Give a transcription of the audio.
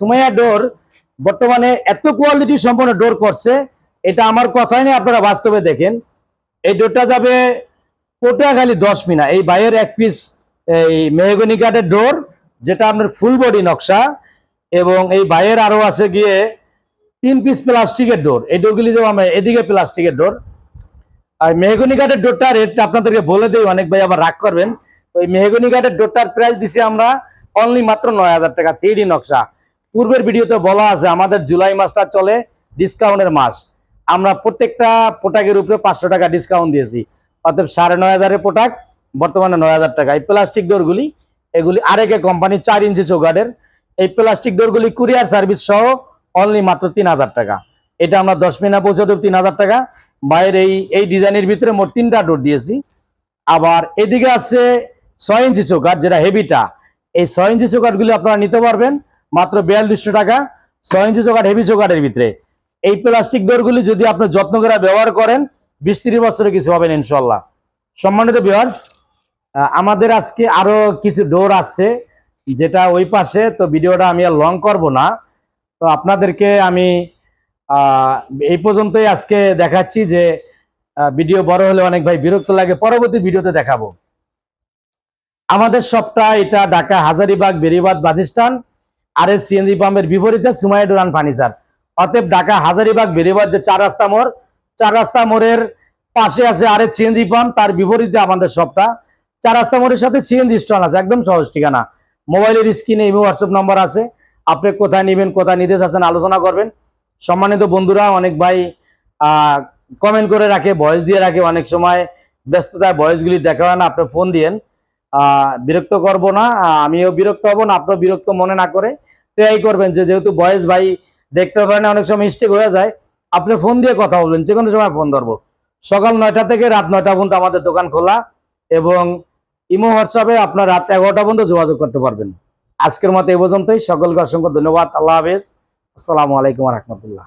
সুমাইয়া ডোর বর্তমানে এত কোয়ালিটি সম্পন্ন ডোর করছে, এটা আমার কথাই নেই, আপনারা বাস্তবে দেখেন। এই ডোরটা যাবে পটুয়াখালী দশ মিনা এই বাইরের এক পিস এই মেহগনি কাঠের ডোর, যেটা আপনার ফুল বডি নকশা, এবং এই বাইরের আরও আছে গিয়ে তিন পিস প্লাস্টিকের ডোর, এই ডোরগুলি দেবো আমরা এদিকে প্লাস্টিকের ডোর। আর মেহগনি কাঠের ডোরটা রেটটা আপনাদেরকে বলে দিই, অনেক ভাই আবার রাগ করবেন। ওই মেহগনি কাঠের ডোরটার প্রাইস দিছি আমরা অনলি মাত্র নয় হাজার টাকা থ্রি নকশা। পূর্বের ভিডিওতে বলা আছে, আমাদের জুলাই মাসটা চলে ডিসকাউন্টের মাস। আমরা প্রত্যেকটা পোটাকের উপরে পাঁচশো টাকা ডিসকাউন্ট দিয়েছি। অর্থাৎ সাড়ে নয় হাজারের পোটাক, বর্তমানে নয় হাজার টাকা। এই প্লাস্টিক ডোরগুলি এগুলি আরেকে কোম্পানি চার ইঞ্চি চৌকাঠের। এই প্লাস্টিক ডোরগুলি কুরিয়ার সার্ভিস সহ অনলি মাত্র তিন হাজার টাকা। এটা আমরা দশ মিনা পৌঁছে দেবো তিন হাজার টাকা। বাইরের এই এই ডিজাইনের ভিতরে মোট তিনটা ডোর দিয়েছি। আবার এদিকে আছে ছয় ইঞ্চি চৌকাঠ, যেটা হেভিটা এই ছয় ইঞ্চি চৌকাঠগুলি আপনারা নিতে পারবেন। মাত্র বিয়াল্লিশশো টাকা, ছয় ইঞ্চি চৌকাঠ হেভি চৌকাঠের ভিতরে। এই প্লাস্টিক ডোরগুলি যদি আপনি যত্ন করে ব্যবহার করেন, বিশ ত্রিশ বছরে কিছু হবেন ইনশাল্লাহ। সম্মানিত ভিউয়ার্স আমাদের আজকে আরও কিছু ডোর আছে, যেটা ওই পাশে, তো ভিডিওটা আমি আর লং করব না। তো আপনাদেরকে আমি এই পর্যন্তই আজকে দেখাচ্ছি যে ভিডিও বড় হলে অনেক ভাই বিরক্ত লাগে, পরবর্তী ভিডিওতে দেখাবো। আমাদের সবটা, এটা ঢাকা হাজারিবাগ বেরিবাদ বাজিস্তান আর এস সিএনজি পাম্পের বিপরীতে সুমাই ডোরান ফার্নিচার। অতএব ঢাকা হাজারিবাগ বেরিবাদ যে চার রাস্তা মোড়, চার রাস্তা মোড়ের পাশে আছে আর এস সিএনজি পাম্প, তার বিপরীতে আমাদের সবটা। চার রাস্তা মোড়ের সাথে সিএনজি স্টল আছে, একদম সহজ ঠিকানা। মোবাইলের স্ক্রিনে ইমো, হোয়াটসঅ্যাপ নম্বর আছে। আপনি কোথায় নেবেন, কোথায় নিতে চাচ্ছেন আলোচনা করবেন। সম্মানিত বন্ধুরা, অনেক ভাই কমেন্ট করে রাখে ভয়েস দিয়ে রাখে। অনেক সময় ব্যস্ততায় ভয়েসগুলি দেখা হয় না, আপনি ফোন দিয়েন। বিরক্ত করব না আমিও বিরক্ত হব না আপনার বিরক্ত মনে না করে। ট্রাই করবেন যে, যেহেতু বয়স ভাই দেখতে পারেন, অনেক সময় মিস্টেক হয়ে যায়, আপনি ফোন দিয়ে কথা বলবেন যে কোনো সময় ফোন ধরবো। সকাল নয়টা থেকে রাত নয়টা পর্যন্ত আমাদের দোকান খোলা এবং ইমো হোয়াটসঅ্যাপে আপনার রাত এগারোটা পর্যন্ত যোগাযোগ করতে পারবেন। আজকের মতো এই পর্যন্তই। সকলকে অসংখ্য ধন্যবাদ। আল্লাহ হাফেজ। আসসালামু আলাইকুম রহমতুল্লাহ।